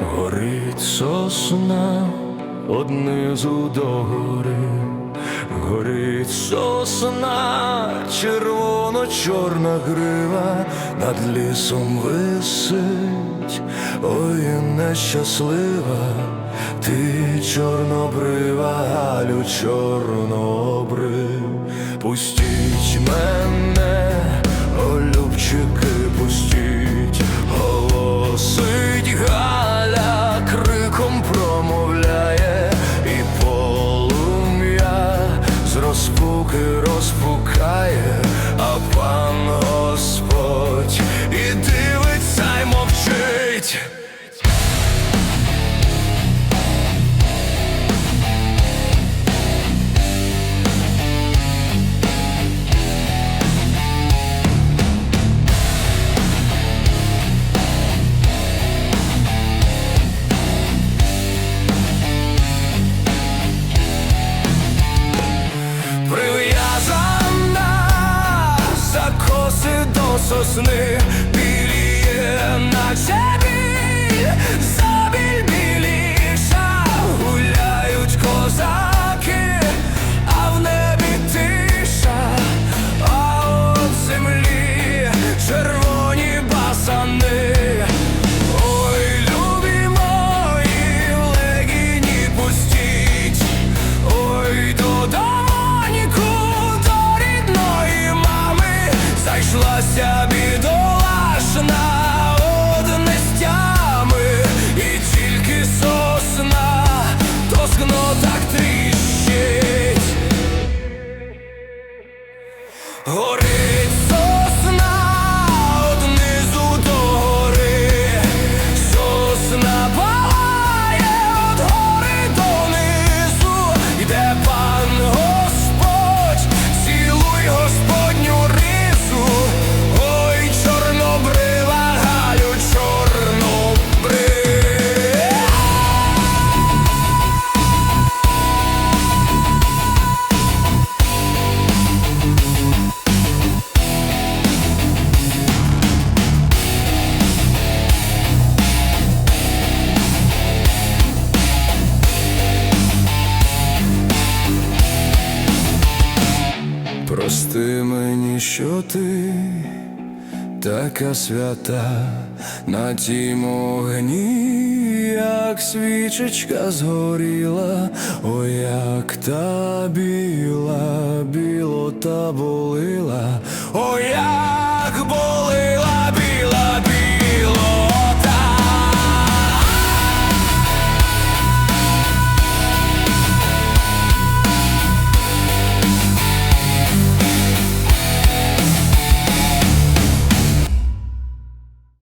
горить сосна однизу до гори, горить сосна, червоно-чорна грива, над лісом висить, ой, нещаслива, ти чорнобрива, Галю, чорнобрив, пустіть мене, сосни, Горить ти така свята на тім огні, як свічечка згоріла, о як та біла, біло та болила, о як